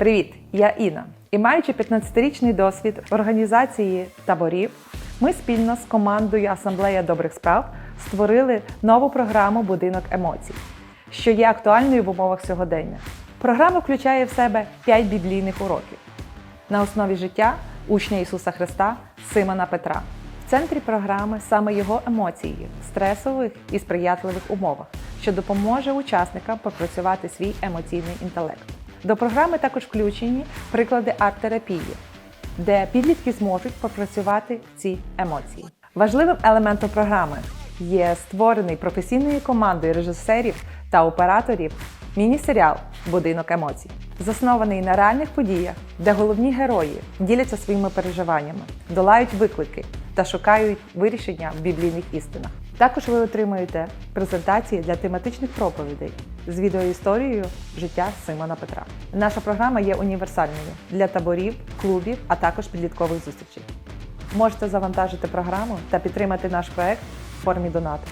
Привіт, я Інна. І маючи 15-річний досвід організації таборів, ми спільно з командою Асамблея добрих справ створили нову програму Будинок емоцій, що є актуальною в умовах сьогодення. Програма включає в себе 5 біблійних уроків на основі життя учня Ісуса Христа Симона Петра. В центрі програми саме його емоції в стресових і сприятливих умовах, що допоможе учасникам попрацювати свій емоційний інтелект. До програми також включені приклади арт-терапії, де підлітки зможуть попрацювати ці емоції. Важливим елементом програми є створений професійною командою режисерів та операторів міні-серіал Будинок емоцій, заснований на реальних подіях, де головні герої діляться своїми переживаннями, долають виклики та шукають вирішення в біблійних істинах. Також ви отримуєте презентації для тематичних проповідей з відеоісторією життя Симона Петра. Наша програма є універсальною для таборів, клубів, а також підліткових зустрічей. Можете завантажити програму та підтримати наш проект в формі донату.